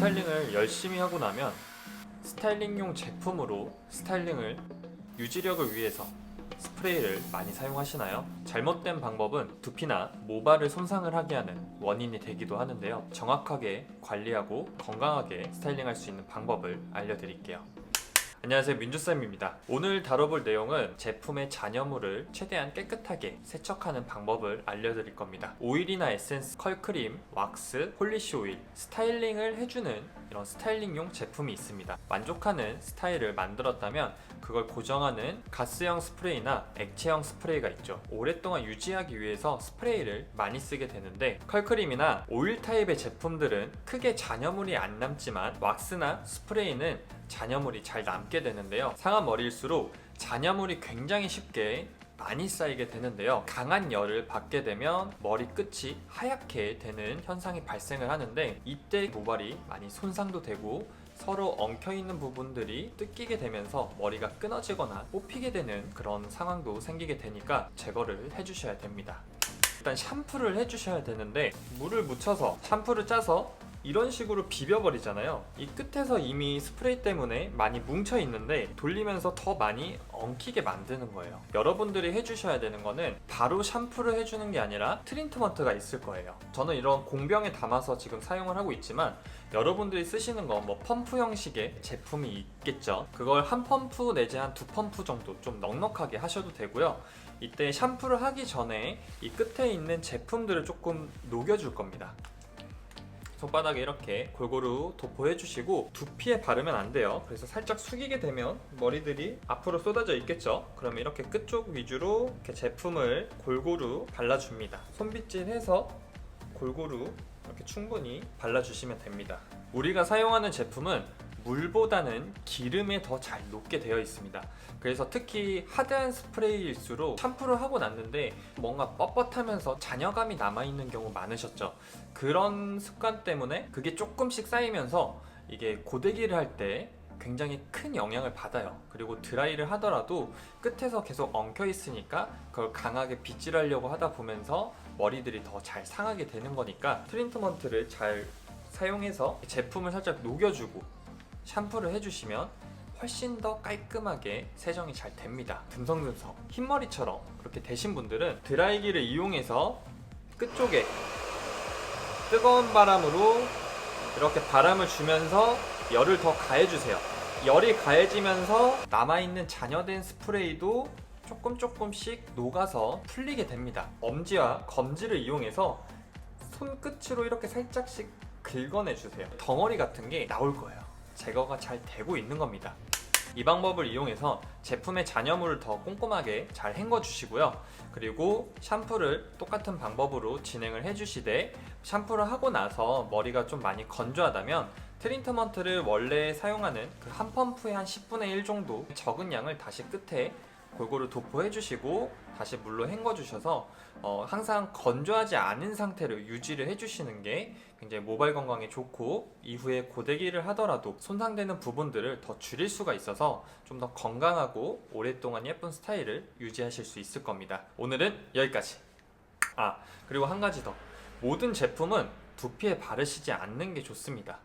스타일링을 열심히 하고 나면 스타일링용 제품으로 스타일링을 유지력을 위해서 스프레이를 많이 사용하시나요? 잘못된 방법은 두피나 모발을 손상을 하게 하는 원인이 되기도 하는데요. 정확하게 관리하고 건강하게 스타일링할 수 있는 방법을 알려드릴게요. 안녕하세요 민주쌤입니다. 오늘 다뤄볼 내용은 제품의 잔여물을 최대한 깨끗하게 세척하는 방법을 알려드릴 겁니다. 오일이나 에센스, 컬크림, 왁스, 폴리시 오일 스타일링을 해주는 이런 스타일링용 제품이 있습니다. 만족하는 스타일을 만들었다면 그걸 고정하는 가스형 스프레이나 액체형 스프레이가 있죠. 오랫동안 유지하기 위해서 스프레이를 많이 쓰게 되는데 컬크림이나 오일 타입의 제품들은 크게 잔여물이 안 남지만 왁스나 스프레이는 잔여물이 잘 남게 되는데요. 상한 머리일수록 잔여물이 굉장히 쉽게 많이 쌓이게 되는데요. 강한 열을 받게 되면 머리 끝이 하얗게 되는 현상이 발생을 하는데 이때 모발이 많이 손상도 되고 서로 엉켜 있는 부분들이 뜯기게 되면서 머리가 끊어지거나 뽑히게 되는 그런 상황도 생기게 되니까 제거를 해주셔야 됩니다. 일단 샴푸를 해주셔야 되는데 물을 묻혀서 샴푸를 짜서 이런 식으로 비벼버리잖아요. 이 끝에서 이미 스프레이 때문에 많이 뭉쳐 있는데 돌리면서 더 많이 엉키게 만드는 거예요. 여러분들이 해주셔야 되는 거는 바로 샴푸를 해주는 게 아니라 트리트먼트가 있을 거예요. 저는 이런 공병에 담아서 지금 사용을 하고 있지만 여러분들이 쓰시는 건 뭐 펌프 형식의 제품이 있겠죠. 그걸 한 펌프 내지 한 두 펌프 정도 좀 넉넉하게 하셔도 되고요. 이때 샴푸를 하기 전에 이 끝에 있는 제품들을 조금 녹여줄 겁니다. 손바닥에 이렇게 골고루 도포해 주시고 두피에 바르면 안 돼요. 그래서 살짝 숙이게 되면 머리들이 앞으로 쏟아져 있겠죠. 그러면 이렇게 끝쪽 위주로 이렇게 제품을 골고루 발라줍니다. 손빗질해서 골고루 이렇게 충분히 발라주시면 됩니다. 우리가 사용하는 제품은 물보다는 기름에 더 잘 녹게 되어 있습니다. 그래서 특히 하드한 스프레이일수록 샴푸를 하고 났는데 뭔가 뻣뻣하면서 잔여감이 남아있는 경우 많으셨죠. 그런 습관 때문에 그게 조금씩 쌓이면서 이게 고데기를 할때 굉장히 큰 영향을 받아요. 그리고 드라이를 하더라도 끝에서 계속 엉켜 있으니까 그걸 강하게 빗질하려고 하다 보면서 머리들이 더 잘 상하게 되는 거니까 트리트먼트를 잘 사용해서 제품을 살짝 녹여주고 샴푸를 해주시면 훨씬 더 깔끔하게 세정이 잘 됩니다. 듬성듬성 흰머리처럼 그렇게 되신 분들은 드라이기를 이용해서 끝쪽에 뜨거운 바람으로 이렇게 바람을 주면서 열을 더 가해주세요. 열이 가해지면서 남아있는 잔여된 스프레이도 조금 조금씩 녹아서 풀리게 됩니다. 엄지와 검지를 이용해서 손끝으로 이렇게 살짝씩 긁어내 주세요. 덩어리 같은 게 나올 거예요. 제거가 잘 되고 있는 겁니다. 이 방법을 이용해서 제품의 잔여물을 더 꼼꼼하게 잘 헹궈 주시고요. 그리고 샴푸를 똑같은 방법으로 진행을 해 주시되 샴푸를 하고 나서 머리가 좀 많이 건조하다면 트리트먼트를 원래 사용하는 그 한 펌프의 한 10분의 1 정도 적은 양을 다시 끝에 골고루 도포해 주시고 다시 물로 헹궈 주셔서 어, 항상 건조하지 않은 상태로 유지를 해 주시는 게 굉장히 모발 건강에 좋고 이후에 고데기를 하더라도 손상되는 부분들을 더 줄일 수가 있어서 좀 더 건강하고 오랫동안 예쁜 스타일을 유지하실 수 있을 겁니다. 오늘은 여기까지. 아, 그리고 한 가지 더. 모든 제품은 두피에 바르시지 않는 게 좋습니다.